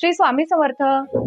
श्री स्वामी समर्थ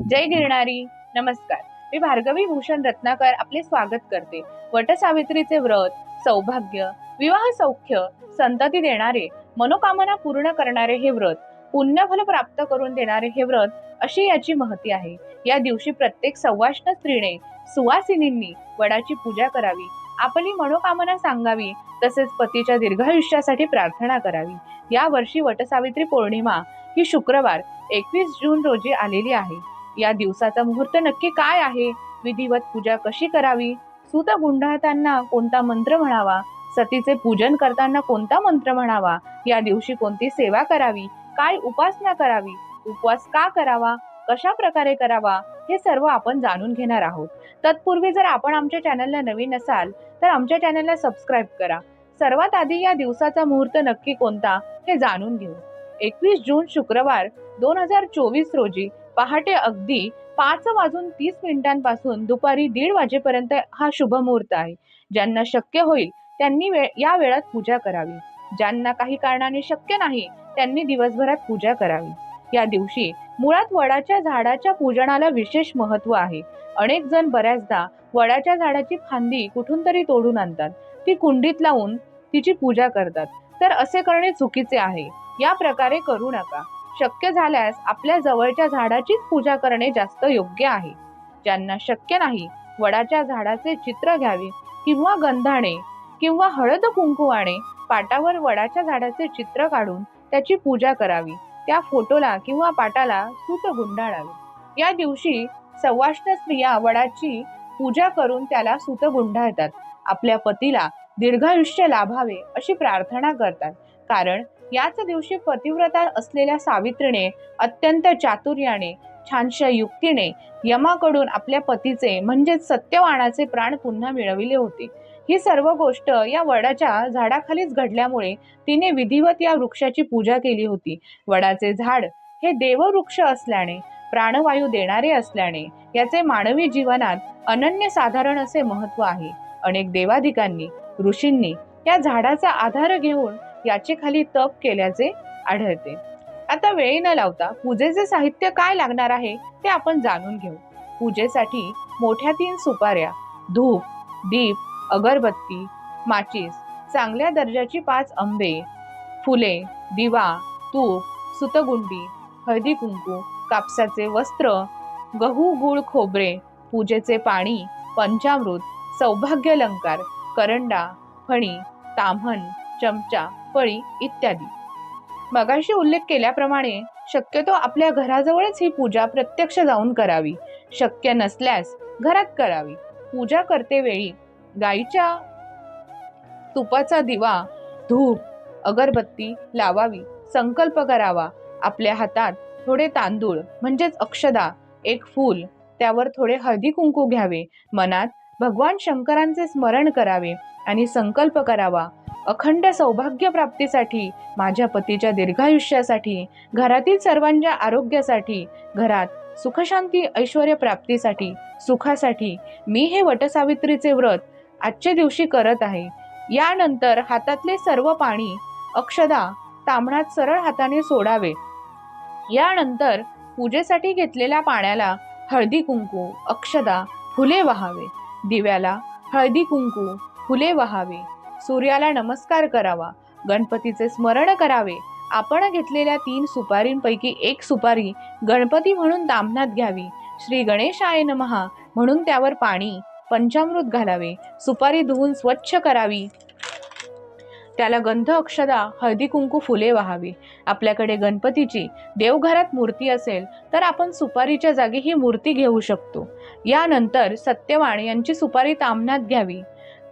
जय गिरणारी नमस्कार. मी भार्गवी भूषण रत्नाकर आपले स्वागत करते. वटसावित्रीचे व्रत सौभाग्य विवाह सौख्य संतती देणारे मनोकामना पूर्ण करणारे हे व्रत पुण्यफल प्राप्त करून देणारे हे व्रत अशी याची महती आहे. या दिवशी प्रत्येक सौवाष्ण स्त्रीने सुवासिनींनी वडाची पूजा करावी आपली मनोकामना सांगावी तसेच पतीच्या दीर्घायुष्यासाठी प्रार्थना करावी. या वर्षी वटसावित्री पौर्णिमा ही शुक्रवार एकवीस जून रोजी आलेली आहे. या दिवसाचा मुहूर्त नक्की काय आहे? विधिवत पूजा कशी करावी? सूत गुंडाळताना कोणता मंत्र म्हणावा? सतीचे पूजन करताना कोणता मंत्र म्हणावा? या दिवशी कोणती सेवा करावी? काय उपासना करावी? उपवास का करावा? कशा प्रकारे करावा? हे सर्व आपण जाणून घेणार आहोत. तत्पूर्वी जर आपण आमच्या चॅनलला नवीन असाल तर आमच्या चॅनलला सबस्क्राईब करा. सर्वात आधी या दिवसाचा मुहूर्त नक्की कोणता? हे जाणून घेऊ. एकवीस जून शुक्रवार दोन हजार चोवीस रोजी पहाटे अगदी पाच वाजून तीस मिनिटांपासून दुपारी दीड वाजेपर्यंत हा शुभ मुहूर्त आहे. ज्यांना शक्य होईल त्यांनी वेळ या वेळात पूजा करावी. ज्यांना काही कारणाने शक्य नाही त्यांनी दिवसभरात पूजा करावी. या दिवशी मुळात वडाच्या झाडाच्या पूजनाला विशेष महत्त्व आहे. अनेक जण बऱ्याचदा वडाच्या झाडाची फांदी कुठून तरी तोडून आणतात. ती कुंडीत लावून तिची पूजा करतात. तर असे करणे चुकीचे आहे. या प्रकारे करू नका. शक्य झाल्यास आपल्या जवळच्या झाडाचीच पूजा करणे जास्त योग्य आहे. ज्यांना शक्य नाही वडाच्या झाडाचे चित्र घ्यावे किंवा गंधाणे किंवा हळद कुंकुवाने पाटावर वडाच्या झाडाचे चित्र काढून त्याची पूजा करावी. त्या फोटोला किंवा पाटाला सूत गुंडाळावे. या दिवशी सवाष्ण स्त्रिया वडाची पूजा करून त्याला सूत गुंडाळतात. आपल्या पतीला दीर्घायुष्य लाभावे अशी प्रार्थना करतात. कारण याच दिवशी पतिव्रता असलेल्या सावित्रीने अत्यंत चातुर्याने छानशा युक्तीने यमाकडून आपल्या पतीचे म्हणजेच सत्यवाणाचे प्राण पुन्हा मिळविले होते. ही सर्व गोष्ट या वडाच्या झाडाखालीच घडल्यामुळे तिने विधिवत या वृक्षाची पूजा केली होती. वडाचे झाड हे देववृक्ष असल्याने प्राणवायू देणारे असल्याने याचे मानवी जीवनात अनन्य साधारण असे महत्त्व आहे. अनेक देवाधिकांनी ऋषींनी या झाडाचा आधार घेऊन याचे खाली तप केल्याचे आढळते. आता वेळी न लावता पूजेचे साहित्य काय लागणार आहे ते आपण जाणून घेऊ. पूजेसाठी मोठ्या तीन सुपाऱ्या धूप दीप अगरबत्ती माचीस चांगल्या दर्जाची पाच आंबे फुले दिवा तूप सुतगुंडी हळदी कुंकू कापसाचे वस्त्र गहू गुळ खोबरे पूजेचे पाणी पंचामृत सौभाग्य अलंकार करंडा फणी ताम्हण चमचा फळी इत्यादी. मगाशी उल्लेख केल्याप्रमाणे शक्यतो आपल्या घराजवळच ही पूजा प्रत्यक्ष जाऊन करावी. शक्य नसल्यास घरात करावी. पूजा करते वेळी गाईच्या तुपाचा दिवा धूप अगरबत्ती लावावी. संकल्प करावा. आपल्या हातात थोडे तांदूळ म्हणजेच अक्षदा एक फूल त्यावर थोडे हळदी कुंकू घ्यावे. मनात भगवान शंकरांचे स्मरण करावे आणि संकल्प करावा. अखंड सौभाग्य प्राप्तीसाठी माझ्या पतीच्या दीर्घायुष्यासाठी घरातील सर्वांच्या आरोग्यासाठी घरात सुखशांती ऐश्वर प्राप्तीसाठी सुखासाठी मी हे वटसावित्रीचे व्रत आजच्या दिवशी करत आहे. यानंतर हातातले सर्व पाणी अक्षदा तांबणात सरळ हाताने सोडावे. यानंतर पूजेसाठी घेतलेल्या पाण्याला हळदी कुंकू अक्षदा फुले वहावे. दिव्याला हळदी कुंकू फुले वहावे सूर्याला नमस्कार करावा गणपतीचे स्मरण करावे. आपण घेतलेल्या तीन सुपारींपैकी एक सुपारी गणपती म्हणून दामनात घ्यावी. श्री गणेशाय नमहा म्हणून त्यावर पाणी पंचामृत घालावे. सुपारी धुवून स्वच्छ करावी. त्याला गंध अक्षदा हळदी कुंकू फुले वाहावी. आपल्याकडे गणपतीची देवघरात मूर्ती असेल तर आपण सुपारीच्या जागी ही मूर्ती घेऊ शकतो. यानंतर सत्यवाण यांची सुपारी तामनात घ्यावी.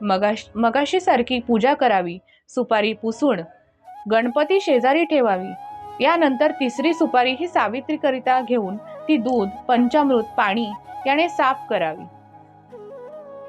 मगाश मगाशीसारखी पूजा करावी. सुपारी पुसून गणपती शेजारी ठेवावी. यानंतर तिसरी सुपारी ही सावित्रीकरिता घेऊन ती दूध पंचामृत पाणी याने साफ करावी.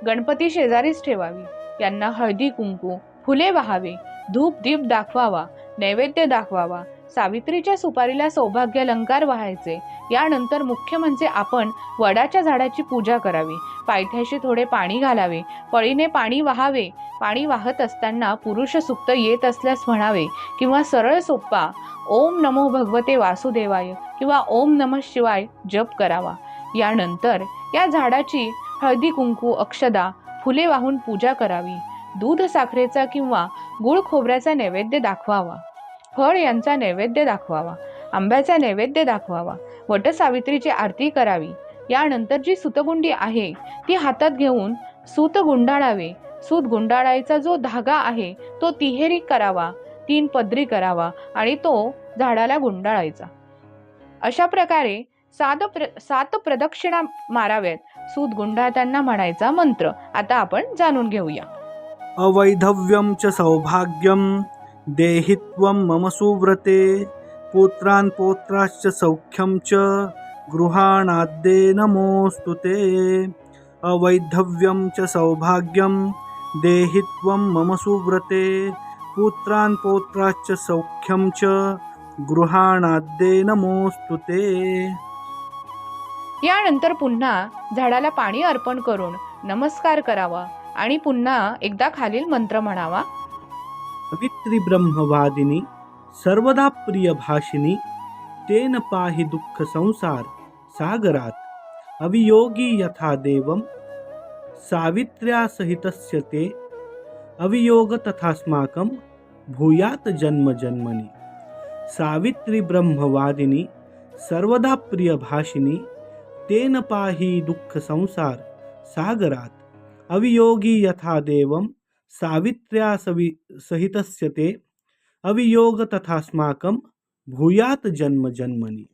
गणपती शेजारीच ठेवावी. यांना हळदी कुंकू फुले वाहावे. धूप दीप दाखवावा. नैवेद्य दाखवावा. सावित्रीच्या सुपारीला सौभाग्य अलंकार व्हायचे. यानंतर मुख्य म्हणजे आपण वडाच्या झाडाची पूजा करावी. पायथ्याशी थोडे पाणी घालावे. पळीने पाणी वाहावे. पाणी वाहत असताना पुरुष सुक्त येत असल्यास म्हणावे किंवा सरळ सोप्पा ओम नमो भगवते वासुदेवाय किंवा ओम नमः शिवाय जप करावा. यानंतर या झाडाची हळदी कुंकू अक्षदा फुले वाहून पूजा करावी. दूध साखरेचा किंवा गुळ खोबऱ्याचा नैवेद्य दाखवावा. फळ यांचा नैवेद्य दाखवावा आंब्याचा नैवेद्य दाखवावा वटसावित्रीची आरती करावी. यानंतर जी सुतगुंडी आहे ती हातात घेऊन सूत गुंडाळावे. सूत गुंडाळायचा जो धागा आहे तो तिहेरी करावा तीन पदरी करावा आणि तो झाडाला गुंडाळायचा. अशा प्रकारे सात प्र सात प्रदक्षिणा माराव्यात. सूत गुंडाळताना म्हणायचा मंत्र. आता आपण जाणून घेऊया. अवैधव्यं च सौभाग्यम देहि त्वं मम सुव्रते। पुत्रान् पौत्राश्च सौख्यं च गृहाणाद्ये नमोऽस्तु ते। अवैधव्यं च सौभाग्यं देहि त्वं मम सुव्रते। पुत्रान् पौत्राश्च सौख्यं च गृहाणाद्ये नमोऽस्तु ते। यानंतर पुन्हा झाडाला पाणी अर्पण करून नमस्कार करावा आणि पुन्हा एकदा खालील मंत्र म्हणावा. सावित्री ब्रह्मवादिनी सर्वदा प्रियभाषिनी तेन पाहि दुःख संसार सागरात। अवियोगी यथा देवम सावित्र्या सहितस्य ते। अवियोग तथास्माकं भूयात जन्म जन्मनि। सावित्री ब्रह्मवादिनी सर्वदा प्रियभाषिनी तेन पाहि दुःख संसार सागरात। अवियोगी यथा देवम सावित्र्या सवि सहितस्य ते अवियोग तथास्माकं भूयात जन्म जन्मनी।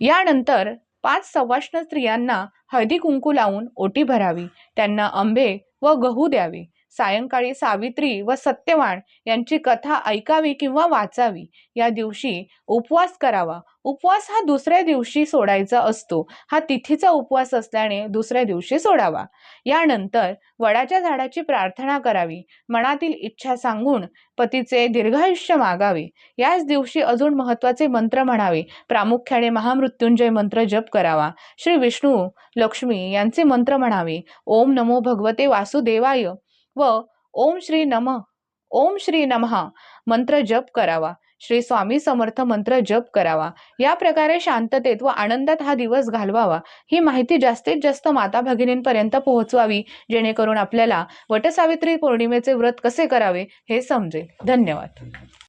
यानंतर पाच सवाष्ण स्त्रियांना हळदी कुंकू लावून ओटी भरावी त्यांना आंबे व गहू द्यावे. सायंकाळी सावित्री व सत्यवान यांची कथा ऐकावी किंवा वाचावी या दिवशी उपवास करावा. उपवास हा दुसऱ्या दिवशी सोडायचा असतो. हा तिथीचा उपवास असल्याने दुसऱ्या दिवशी सोडावा. यानंतर वडाच्या झाडाची प्रार्थना करावी. मनातील इच्छा सांगून पतीचे दीर्घायुष्य मागावे. याच दिवशी अजून महत्त्वाचे मंत्र म्हणावे. प्रामुख्याने महामृत्युंजय मंत्र जप करावा. श्री विष्णू लक्ष्मी यांचे मंत्र म्हणावे. ओम नमो भगवते वासुदेवाय. व ओम श्री नम ओम श्री नमः मंत्र जप करावा. श्री स्वामी समर्थ मंत्र जप करावा. या प्रकारे शांततेत व आनंदात हा दिवस घालवावा. ही माहिती जास्तीत जास्त माता भगिनींपर्यंत पोहोचवावी जेणेकरून आपल्याला वटसावित्री पौर्णिमेचे व्रत कसे करावे हे समजेल. धन्यवाद.